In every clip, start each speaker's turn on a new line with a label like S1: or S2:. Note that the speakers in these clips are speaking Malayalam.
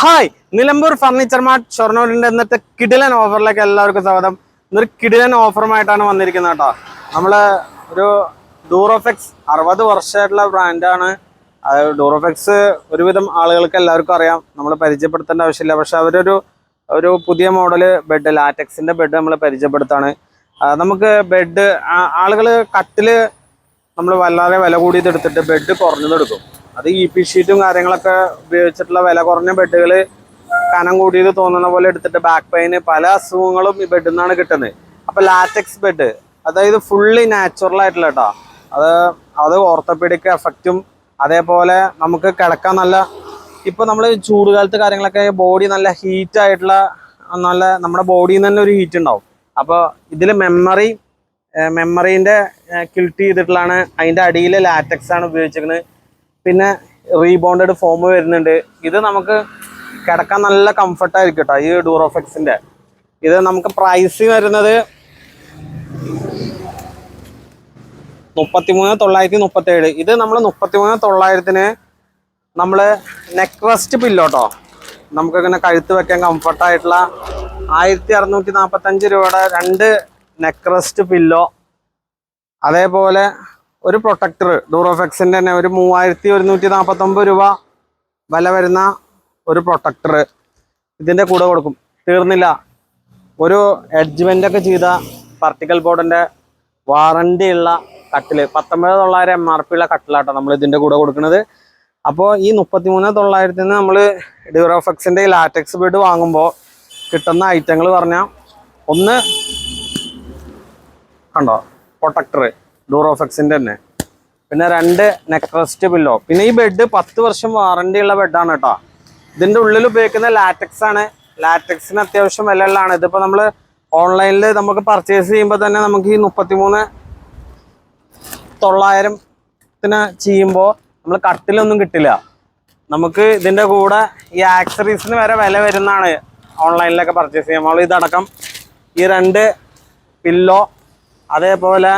S1: ഹായ് നിലമ്പൂർ ഫർണിച്ചർ മാർട്ട് ഷൊർണൂരിന്റെ ഇന്നത്തെ കിടിലൻ ഓഫറിലേക്ക് എല്ലാവർക്കും സ്വാഗതം. ഇന്നൊരു കിടിലൻ ഓഫറുമായിട്ടാണ് വന്നിരിക്കുന്നത് കേട്ടോ. നമ്മൾ ഒരു ഡൂറോഫെക്സ് അറുപത് വർഷമായിട്ടുള്ള ബ്രാൻഡാണ് ഡൂറോഫെക്സ് ഒരുവിധം ആളുകൾക്ക് എല്ലാവർക്കും അറിയാം. നമ്മൾ പരിചയപ്പെടുത്തേണ്ട ആവശ്യമില്ല. പക്ഷെ അവരൊരു ഒരു പുതിയ മോഡൽ ബെഡ് ലാറ്റക്സിന്റെ ബെഡ് നമ്മൾ പരിചയപ്പെടുത്താണ് നമുക്ക് ബെഡ് ആളുകൾ കട്ടിൽ നമ്മൾ വല്ലാതെ വില കൂടിയത് എടുത്തിട്ട് ബെഡ് കുറഞ്ഞത് എടുക്കും. അത് ഇ പി ഷീറ്റും കാര്യങ്ങളൊക്കെ ഉപയോഗിച്ചിട്ടുള്ള വില കുറഞ്ഞ ബെഡുകൾ കനം കൂടിയത് തോന്നുന്ന പോലെ എടുത്തിട്ട് ബാക്ക് പെയിന് പല അസുഖങ്ങളും ഈ ബെഡിൽ നിന്നാണ് കിട്ടുന്നത്. അപ്പൊ ലാറ്റക്സ് ബെഡ് അതായത് ഫുള്ളി നാച്ചുറൽ ആയിട്ടുള്ള കേട്ടോ അത് അത് ഓർത്തോപീഡിക് എഫക്റ്റും അതേപോലെ നമുക്ക് കിടക്കാൻ നല്ല ഇപ്പൊ നമ്മൾ ചൂടുകാലത്ത് കാര്യങ്ങളൊക്കെ ബോഡി നല്ല ഹീറ്റ് ആയിട്ടുള്ള നല്ല നമ്മുടെ ബോഡിയിൽ നിന്ന് തന്നെ ഒരു ഹീറ്റ് ഉണ്ടാവും. അപ്പോൾ ഇതിൽ മെമ്മറി മെമ്മറീന്റെ കിൽട്ട് ചെയ്തിട്ടുള്ളതാണ് അതിന്റെ അടിയിൽ ലാറ്റക്സ് ആണ് ഉപയോഗിച്ചിരിക്കുന്നത്. പിന്നെ റീബോണ്ടഡ് ഫോം വരുന്നുണ്ട്. ഇത് നമുക്ക് കിടക്കാൻ നല്ല കംഫർട്ടായിരിക്കും കേട്ടോ ഈ ഡൂറോഫെക്സിന്റെ ഇത് നമുക്ക് പ്രൈസ് വരുന്നത് മുപ്പത്തിമൂന്ന് തൊള്ളായിരത്തി മുപ്പത്തി ഏഴ് ഇത് നമ്മൾ മുപ്പത്തിമൂന്ന് തൊള്ളായിരത്തിന് നമ്മൾ നെക്ക് റെസ്റ്റ് പില്ലോട്ടോ നമുക്കിങ്ങനെ കഴുത്ത് വെക്കാൻ കംഫർട്ടായിട്ടുള്ള ആയിരത്തി അറുന്നൂറ്റി നാൽപ്പത്തഞ്ച് രൂപയുടെ രണ്ട് നെക്ക് പില്ലോ അതേപോലെ ഒരു പ്രൊട്ടക്ടർ ഡൂറോഫെക്സിന്റെ തന്നെ ഒരു മൂവായിരത്തി ഒരുന്നൂറ്റി നാൽപ്പത്തൊമ്പത് രൂപ വില വരുന്ന ഒരു പ്രൊട്ടക്ടർ ഇതിന്റെ കൂടെ കൊടുക്കും. തീർന്നില്ല. ഒരു ഒക്കെ ചെയ്ത പാർട്ടിക്കൽ ബോർഡിന്റെ വാറണ്ടി ഉള്ള കട്ടിൽ പത്തൊമ്പത് തൊള്ളായിരം എം ആർ പി ഉള്ള കട്ടിലാട്ടോ നമ്മൾ ഇതിന്റെ കൂടെ കൊടുക്കുന്നത്. അപ്പോൾ ഈ മുപ്പത്തി മൂന്ന് തൊള്ളായിരത്തിന് നമ്മൾ ഡ്യൂറോഫെക്സിന്റെ ലാറ്റക്സ് ബെഡ് വാങ്ങുമ്പോൾ കിട്ടുന്ന ഐറ്റങ്ങൾ പറഞ്ഞാൽ ഒന്ന് കണ്ടോ? പ്രൊട്ടക്ടർ ഡൂറോഫെക്സിന്റെ തന്നെ. പിന്നെ രണ്ട് നെക്ക് റെസ്റ്റ് പില്ലോ പിന്നെ ഈ ബെഡ് പത്ത് വർഷം വാറണ്ടി ഉള്ള ബെഡാണ് കേട്ടോ ഇതിന്റെ ഉള്ളിൽ ഉപയോഗിക്കുന്ന ലാറ്റക്സ് ആണ്. ലാറ്റക്സിന് അത്യാവശ്യം വില വിലയുള്ളതാണ്. ഇതിപ്പോ നമ്മൾ ഓൺലൈനിൽ നമുക്ക് പർച്ചേസ് ചെയ്യുമ്പോൾ തന്നെ നമുക്ക് ഈ മുപ്പത്തിമൂന്ന് തൊള്ളായിരത്തിന് ചെയ്യുമ്പോൾ നമ്മൾ കട്ടിലൊന്നും കിട്ടില്ല. നമുക്ക് ഇതിന്റെ കൂടെ ഈ ആക്സറീസിന് വരെ വില വരുന്നതാണ് ഓൺലൈനിലൊക്കെ പർച്ചേസ് ചെയ്യുമ്പോൾ ഇതടക്കം ഈ രണ്ട് പില്ലോ അതേപോലെ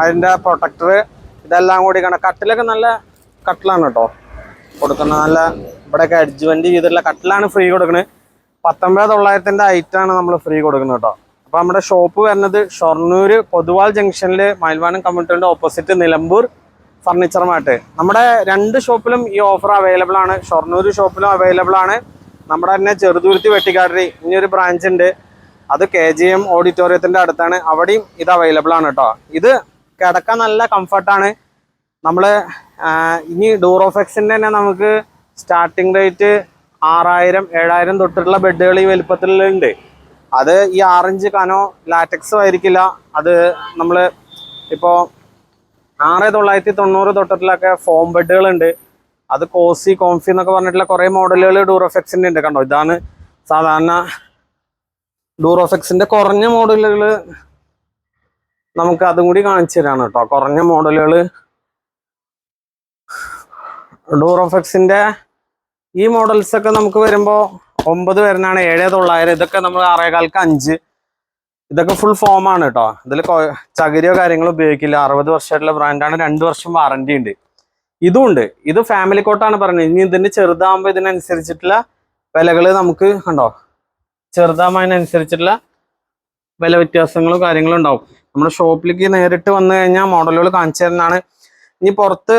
S1: അതിന്റെ പ്രൊട്ടക്ടർ ഇതെല്ലാം കൂടി കാണാം. കട്ടിലൊക്കെ നല്ല കട്ടിലാണ് കേട്ടോ കൊടുക്കുന്നത് നല്ല ഇവിടെയൊക്കെ അഡ്ജ്മെന്റ് ചെയ്തിട്ടുള്ള കട്ടിലാണ് ഫ്രീ കൊടുക്കുന്നത് പത്തൊമ്പത് തൊള്ളായിരത്തിന്റെ ഐറ്റാണ് നമ്മൾ ഫ്രീ കൊടുക്കുന്നത് കേട്ടോ അപ്പോൾ നമ്മുടെ ഷോപ്പ് വരുന്നത് ഷൊർണൂർ പൊതുവാൾ ജംഗ്ഷനിൽ മയിൽവാനം കമ്മ്യൂണിറ്റിയുടെ ഓപ്പോസിറ്റ് നിലമ്പൂർ ഫർണിച്ചർ മാർട്ട് നമ്മുടെ രണ്ട് ഷോപ്പിലും ഈ ഓഫർ അവൈലബിൾ ആണ്. ഷൊർണൂർ ഷോപ്പിലും അവൈലബിൾ ആണ്. നമ്മുടെ തന്നെ ചെറുതുരുത്തി വെട്ടിക്കാട്ടി ഇനിയൊരു ബ്രാഞ്ച് ഉണ്ട്. അത് കെ ജി എം ഓഡിറ്റോറിയത്തിന്റെ അടുത്താണ്. അവിടെയും ഇത് അവൈലബിൾ ആണ് കേട്ടോ ഇത് കിടക്കാൻ നല്ല കംഫർട്ടാണ് നമ്മൾ ഇനി ഡൂറോഫെക്സിന്റെ തന്നെ നമുക്ക് സ്റ്റാർട്ടിംഗ് റേറ്റ് ആറായിരം ഏഴായിരം തൊട്ടുള്ള ബെഡുകൾ ഈ വലുപ്പത്തിലുണ്ട്. അത് ഈ ആറഞ്ച് കനോ ലാറ്റക്സോ ആയിരിക്കില്ല. അത് നമ്മൾ ഇപ്പോൾ ആറ് തൊള്ളായിരത്തി തൊണ്ണൂറ് തൊട്ടിട്ടുള്ളൊക്കെ ഫോം ബെഡുകളുണ്ട് അത് കോസി കോംഫി എന്നൊക്കെ പറഞ്ഞിട്ടുള്ള കുറേ മോഡലുകൾ ഡൂറോഫെക്സിന്റെ ഉണ്ട് കണ്ടോ? ഇതാണ് സാധാരണ ഡൂറോഫെക്സിന്റെ കുറഞ്ഞ മോഡലുകൾ നമുക്ക് അതും കൂടി കാണിച്ചു തരാണ് കേട്ടോ. കുറഞ്ഞ മോഡലുകൾ ഡൂറോഫെക്സിന്റെ ഈ മോഡൽസ് ഒക്കെ നമുക്ക് വരുമ്പോൾ ഒമ്പത് വരുന്നതാണ് ഏഴ് തൊള്ളായിരം. ഇതൊക്കെ നമ്മൾ ആറേകാൽക്ക് അഞ്ച്. ഇതൊക്കെ ഫുൾ ഫോം ആണ് കേട്ടോ. ഇതിൽ ചകിരിയോ കാര്യങ്ങളോ ഉപയോഗിക്കില്ല. അറുപത് വർഷമായിട്ടുള്ള ബ്രാൻഡാണ് രണ്ട് വർഷം വാറണ്ടി ഉണ്ട്. ഇതും ഉണ്ട്. ഇത് ഫാമിലി കോട്ടാണ് പറയുന്നത് ഇനി ഇതിന്റെ ചെറുതാകുമ്പോൾ ഇതിനനുസരിച്ചിട്ടുള്ള വിലകൾ നമുക്ക് കണ്ടോ? ചെറുതാകുന്നതിനനുസരിച്ചുള്ള വില വ്യത്യാസങ്ങളും കാര്യങ്ങളും ഉണ്ടാവും. നമ്മുടെ ഷോപ്പിലേക്ക് നേരിട്ട് വന്നു കഴിഞ്ഞാൽ മോഡലുകൾ കാണിച്ചു തരുന്നതാണ്. ഇനി പുറത്ത്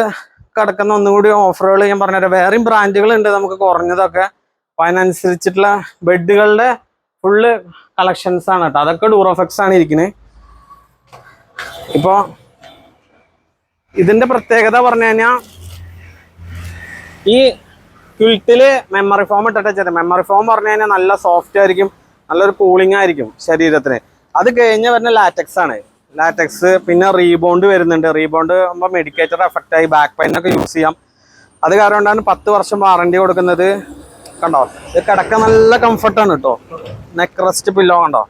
S1: കിടക്കുന്ന ഒന്നുകൂടി ഓഫറുകൾ ഞാൻ പറഞ്ഞുതരാം. വേറെയും ബ്രാൻഡുകൾ ഉണ്ട് നമുക്ക് കുറഞ്ഞതൊക്കെ. അപ്പം അതിനനുസരിച്ചിട്ടുള്ള ബെഡുകളുടെ ഫുള്ള് കളക്ഷൻസ് ആണ് കേട്ടോ. അതൊക്കെ ഡൂറോഫെക്സ് ആണ് ഇരിക്കുന്നത് ഇപ്പോൾ ഇതിന്റെ പ്രത്യേകത പറഞ്ഞു കഴിഞ്ഞാൽ ഈ ക്വിൽറ്റിൽ മെമ്മറി ഫോം ഇട്ടിട്ട് ചെറിയ മെമ്മറി ഫോം പറഞ്ഞു കഴിഞ്ഞാൽ നല്ല സോഫ്റ്റ് ആയിരിക്കും നല്ലൊരു കൂളിംഗ് ആയിരിക്കും ശരീരത്തിന്. അത് കഴിഞ്ഞ് വരുന്ന ലാറ്റക്സ് ആണ്. ലാറ്റക്സ് പിന്നെ റീബോണ്ട് വരുന്നുണ്ട്. റീബോണ്ട് ആകുമ്പോൾ മെഡിക്കേറ്റർ എഫക്റ്റ് ആയി ബാക്ക് പെയിൻ ഒക്കെ യൂസ് ചെയ്യാം. അത് കാരണം കൊണ്ടാണ് പത്ത് വർഷം വാറണ്ടി കൊടുക്കുന്നത്. കണ്ടോ? ഇത് കിടക്ക നല്ല കംഫർട്ടാണ് കേട്ടോ നെക്ക് റെസ്റ്റ് പില്ലോ കണ്ടോ?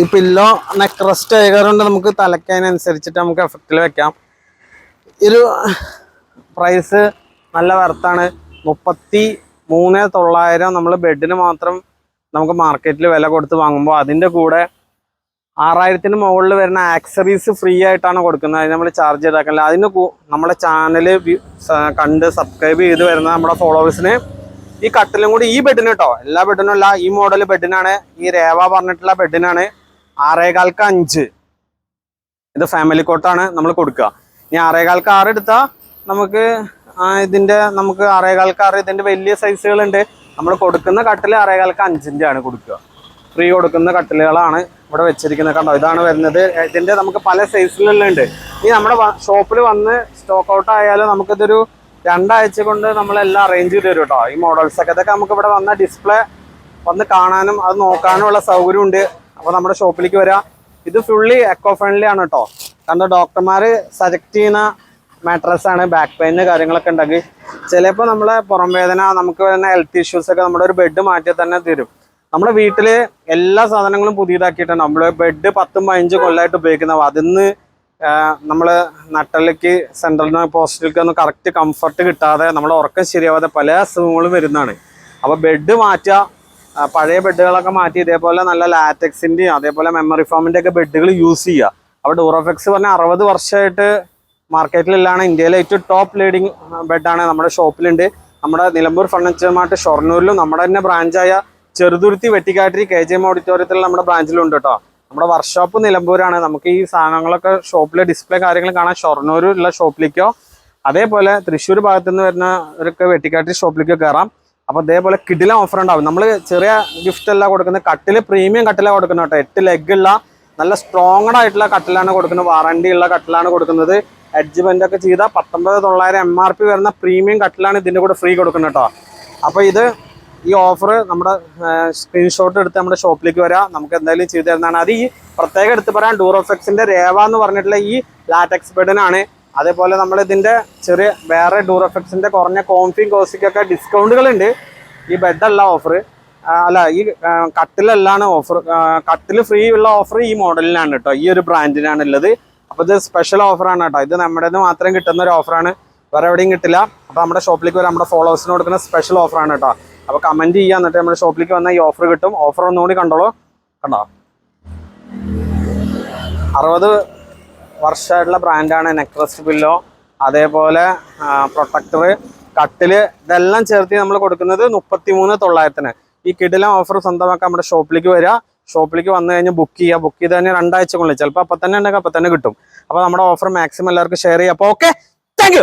S1: ഈ പില്ലോ നെക്ക് റെസ്റ്റ് ആയതുകൊണ്ട് നമുക്ക് തലക്കതിനനുസരിച്ചിട്ട് നമുക്ക് എഫക്റ്റിൽ വെക്കാം. ഒരു പ്രൈസ് നല്ല വർത്താണ്. മുപ്പത്തി മൂന്ന് തൊള്ളായിരം നമ്മൾ ബെഡിന് മാത്രം നമുക്ക് മാർക്കറ്റിൽ വില കൊടുത്ത് വാങ്ങുമ്പോൾ അതിന്റെ കൂടെ ആറായിരത്തിന് മുകളിൽ വരുന്ന ആക്സറീസ് ഫ്രീ ആയിട്ടാണ് കൊടുക്കുന്നത്. അതിന് നമ്മൾ ചാർജ് ചെയ്താക്കില്ല അതിന് നമ്മുടെ ചാനൽ കണ്ട് സബ്സ്ക്രൈബ് ചെയ്ത് വരുന്ന നമ്മുടെ ഫോളോവേഴ്സിന് ഈ കട്ടിലും കൂടി ഈ ബെഡിന് കേട്ടോ എല്ലാ ബെഡിനും അല്ല ഈ മോഡൽ ബെഡിനാണ് ഈ രേവ പറഞ്ഞിട്ടുള്ള ബെഡിനാണ് ആറേകാൽക്ക് അഞ്ച്. ഇത് ഫാമിലി കോട്ടാണ് നമ്മൾ കൊടുക്കുക. ഇനി ആറേകാൽക്ക് ആറ് എടുത്താൽ നമുക്ക് ഇതിന്റെ നമുക്ക് അറേകാൽക്കാറ് ഇതിന്റെ വലിയ സൈസുകളുണ്ട്. നമ്മൾ കൊടുക്കുന്ന കട്ടിൽ അറേകാൽക്ക് അഞ്ചിന്റെ ആണ് കൊടുക്കുക. ഫ്രീ കൊടുക്കുന്ന കട്ടിലുകളാണ് ഇവിടെ വെച്ചിരിക്കുന്നത് കണ്ടോ? ഇതാണ് വരുന്നത്. ഇതിന്റെ നമുക്ക് പല സൈസിലുള്ള ഉണ്ട്. ഈ നമ്മുടെ ഷോപ്പിൽ വന്ന് സ്റ്റോക്ക് ഔട്ട് ആയാലും നമുക്കിതൊരു രണ്ടാഴ്ച കൊണ്ട് നമ്മളെല്ലാം അറേഞ്ച് ചെയ്ത് തരും കേട്ടോ. ഈ മോഡൽസ് ഒക്കെ. ഇതൊക്കെ നമുക്ക് ഇവിടെ വന്ന ഡിസ്പ്ലേ വന്ന് കാണാനും അത് നോക്കാനും ഉള്ള സൗകര്യം ഉണ്ട് അപ്പോൾ നമ്മുടെ ഷോപ്പിലേക്ക് വരാം. ഇത് ഫുള്ളി എക്കോ ഫ്രണ്ട്ലി ആണ് കേട്ടോ. കാരണം ഡോക്ടർമാർ സെലക്ട് ചെയ്യുന്ന മാട്രസ് ആണ് ബാക്ക് പെയിന് കാര്യങ്ങളൊക്കെ ഉണ്ടെങ്കിൽ ചിലപ്പോൾ നമ്മളെ പുറം വേദന നമുക്ക് വരുന്ന ഹെൽത്ത് ഇഷ്യൂസ് ഒക്കെ നമ്മുടെ ഒരു ബെഡ് മാറ്റി തന്നെ തരും. നമ്മുടെ വീട്ടിൽ എല്ലാ സാധനങ്ങളും പുതിയതാക്കിയിട്ടുണ്ട്. നമ്മൾ ബെഡ് പത്തും പതിനഞ്ചും കൊല്ലമായിട്ട് ഉപയോഗിക്കുന്നവ അതിന്ന് നമ്മൾ നട്ടലിലേക്ക് സെൻട്രൽ പോസ്റ്റിലേക്ക് ഒന്ന് കറക്റ്റ് കംഫർട്ട് കിട്ടാതെ നമ്മൾ ഉറക്കം ശരിയാവാതെ പല അസുഖങ്ങളും വരുന്നതാണ്. അപ്പോൾ ബെഡ് മാറ്റുക പഴയ ബെഡുകളൊക്കെ മാറ്റി ഇതേപോലെ നല്ല ലാറ്റക്സിന്റെയും അതേപോലെ മെമ്മറി ഫോമിന്റെ ഒക്കെ ബെഡുകൾ യൂസ് ചെയ്യുക അപ്പോൾ ഡൂറോഫെക്സ് പറഞ്ഞാൽ അറുപത് വർഷമായിട്ട് മാർക്കറ്റിലാണ് ഇന്ത്യയിലെ ഏറ്റവും ടോപ്പ് ലീഡിങ് ബെഡാണ് നമ്മുടെ ഷോപ്പിലുണ്ട്. നമ്മുടെ നിലമ്പൂർ ഫർണിച്ചർ മാർട്ട് ഷൊർണൂരിലും നമ്മുടെ തന്നെ ബ്രാഞ്ചായ Cheruthuruthy Vettikkattiri K G M ഓഡിറ്റോറിയത്തിൽ നമ്മുടെ ബ്രാഞ്ചിലുണ്ട് കേട്ടോ നമ്മുടെ വർക്ക്ഷോപ്പ് നിലമ്പൂരാണ്. നമുക്ക് ഈ സാധനങ്ങളൊക്കെ ഷോപ്പിലെ ഡിസ്പ്ലേ കാര്യങ്ങൾ കാണാൻ ഷൊർണൂരുള്ള ഷോപ്പിലേക്കോ അതേപോലെ തൃശ്ശൂർ ഭാഗത്തു നിന്ന് വരുന്നവരൊക്കെ വെട്ടിക്കാട്ടിരി ഷോപ്പിലേക്കോ കയറാം അപ്പോൾ അതേപോലെ കിടില ഓഫർ ഉണ്ടാവും. നമ്മൾ ചെറിയ ഗിഫ്റ്റ് അല്ല കൊടുക്കുന്നത്. കട്ടിൽ പ്രീമിയം കട്ടിലാണ് കൊടുക്കുന്നത് കേട്ടോ എട്ട് ലെഗ് ഉള്ള നല്ല സ്ട്രോങ്ങഡ് ആയിട്ടുള്ള കട്ടിലാണ് കൊടുക്കുന്നത്. വാറണ്ടി ഉള്ള കട്ടിലാണ് കൊടുക്കുന്നത്. അഡ്ജ്മെന്റ് ഒക്കെ ചെയ്താൽ പത്തൊമ്പത് തൊള്ളായിരം എം ആർ പി വരുന്ന പ്രീമിയം കട്ടിലാണ് ഇതിന്റെ കൂടെ ഫ്രീ കൊടുക്കുന്നത് കേട്ടോ. അപ്പോൾ ഇത് ഈ ഓഫർ നമ്മുടെ സ്ക്രീൻഷോട്ട് എടുത്ത് നമ്മുടെ ഷോപ്പിലേക്ക് വരാം. നമുക്ക് എന്തായാലും ചെയ്തു തരുന്നതാണ്. അത് ഈ പ്രത്യേകം എടുത്ത് പറയാൻ ഡൂറോഫെക്സിന്റെ രേവ എന്ന് പറഞ്ഞിട്ടുള്ള ഈ ലാറ്റക്സ് ബെഡിനാണ് അതേപോലെ നമ്മൾ ഇതിന്റെ ചെറിയ വേറെ ഡൂറോഫെക്സിന്റെ കുറഞ്ഞ കോംഫിയും കോസിക്കൊക്കെ ഡിസ്കൗണ്ടുകളുണ്ട് ഈ ബെഡല്ല ഓഫർ അല്ല ഈ കട്ടിലല്ലാണ് ഓഫർ കട്ടിൽ ഫ്രീ ഉള്ള ഓഫർ ഈ മോഡലിനാണ് കേട്ടോ. ഈ ഒരു ബ്രാൻഡിനാണ് ഉള്ളത്. അപ്പോൾ ഇത് സ്പെഷ്യൽ ഓഫറാണ് കേട്ടോ. ഇത് നമ്മുടെ മാത്രം കിട്ടുന്ന ഒരു ഓഫറാണ് വേറെ എവിടെയും കിട്ടില്ല. അപ്പോൾ നമ്മുടെ ഷോപ്പിലേക്ക് വരാൻ നമ്മുടെ ഫോളോവേഴ്സിന് കൊടുക്കുന്ന സ്പെഷ്യൽ ഓഫറാണ് കേട്ടോ. അപ്പോൾ കമന്റ് ചെയ്യുക. എന്നിട്ട് നമ്മുടെ ഷോപ്പിലേക്ക് വന്നാൽ ഈ ഓഫർ കിട്ടും. ഓഫർ ഒന്നുകൂടി കണ്ടോളൂ. കണ്ടോ? അറുപത് വർഷമായിട്ടുള്ള ബ്രാൻഡാണ് നെക്രസ്റ്റ് പില്ലോ അതേപോലെ പ്രൊട്ടക്ടർ കട്ടിൽ ഇതെല്ലാം ചേർത്ത് നമ്മൾ കൊടുക്കുന്നത് മുപ്പത്തി മൂന്ന് തൊള്ളായിരത്തിന്. ഈ കിടിലം ഓഫർ സ്വന്തമാക്കാൻ നമ്മുടെ ഷോപ്പിലേക്ക് വരിക. ഷോപ്പിലേക്ക് വന്നു കഴിഞ്ഞാൽ ബുക്ക് ചെയ്യുക. ബുക്ക് ചെയ്ത് തന്നെ രണ്ടാഴ്ച കൊള്ളിൽ ചിലപ്പോൾ അപ്പം തന്നെ ഉണ്ടെങ്കിൽ അപ്പം തന്നെ കിട്ടും. അപ്പോൾ നമ്മുടെ ഓഫർ മാക്സിമം എല്ലാവർക്കും ഷെയർ ചെയ്യുക അപ്പോൾ ഓക്കെ താങ്ക്